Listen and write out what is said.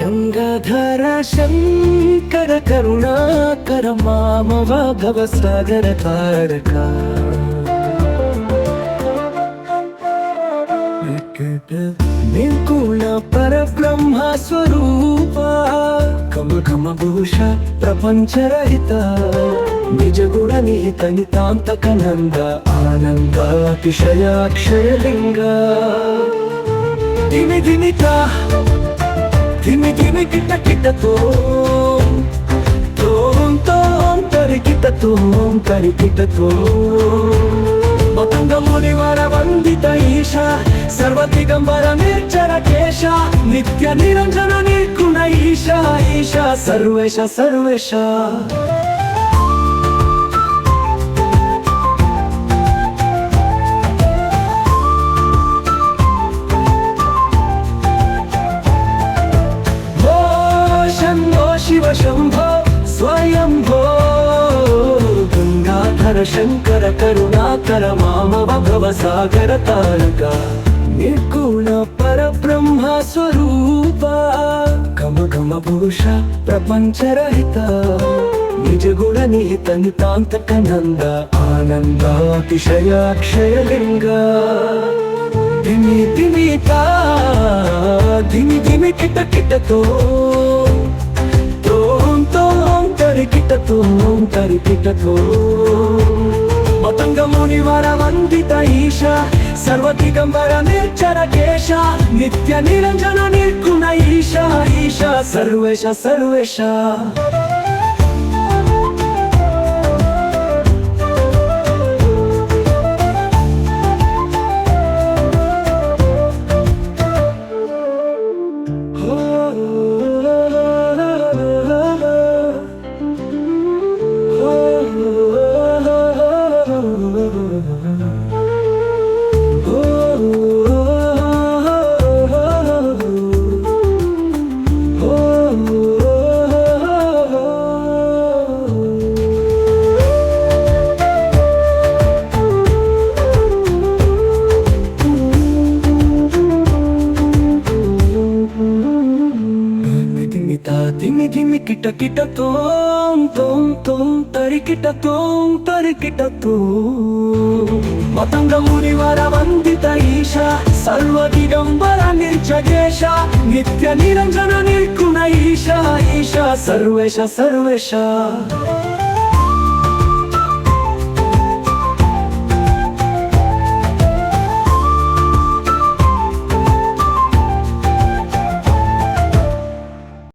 గంగాధర శంకర కరుణాకర మామవ భవ సాగర తారక పరబ్రహ్మ స్వరూప కమ కమ భూష ప్రపంచరహిత. నిజ గుణ నిహిత నితాంతక నంద ఆనంద అతిశయాక్షయలింగ దిని దినిత దిని దిని కిట కిటతో తోం. తోం తరికిట తోం తరికిటతో మతంగ మునివర వందిత ఈశ. సర్వదిగంబర నిర్జన కేశ నిత్య నిరంజన నిర్గుణ ఈశ ఈశ సర్వేశ సర్వేశ. ఓ శంభో శివ శంభో స్వయంభో. గంగాధర శంకర కరుణాకర మామవ భవ సాగర తారకా. నిర్గుణ పరబ్రహ్మ స్వరూప. గమ గమ భూష ప్రపంచరహిత. నిజ గుణ నిహిత నితాంతక నంద ఆనందాతిశయాక్షయలింగ. ధిమి ధిమి తా ధిమి ధిమి కిట కిటతో. తోం తోం తరి కిటతో తరి కిటతో. మతంగ మునివర వందిత ఈశ. సర్వదిగంబర నిర్జర కేశ నిత్య నిరంజన నిర్గుణ ఈశ ఈశ సర్వేశ సర్వేశ. తిమిత తిమి కిట కిట తోం తోం తోం తరి కిట తోం తరి కిట తో. మతంగ మునివర వందిత ఈశ సర్వ దిగంబర నిర్జగేశ నిత్య నిరంజన నిర్గుణ ఈశ ఈశ సర్వేశ సర్వేశ.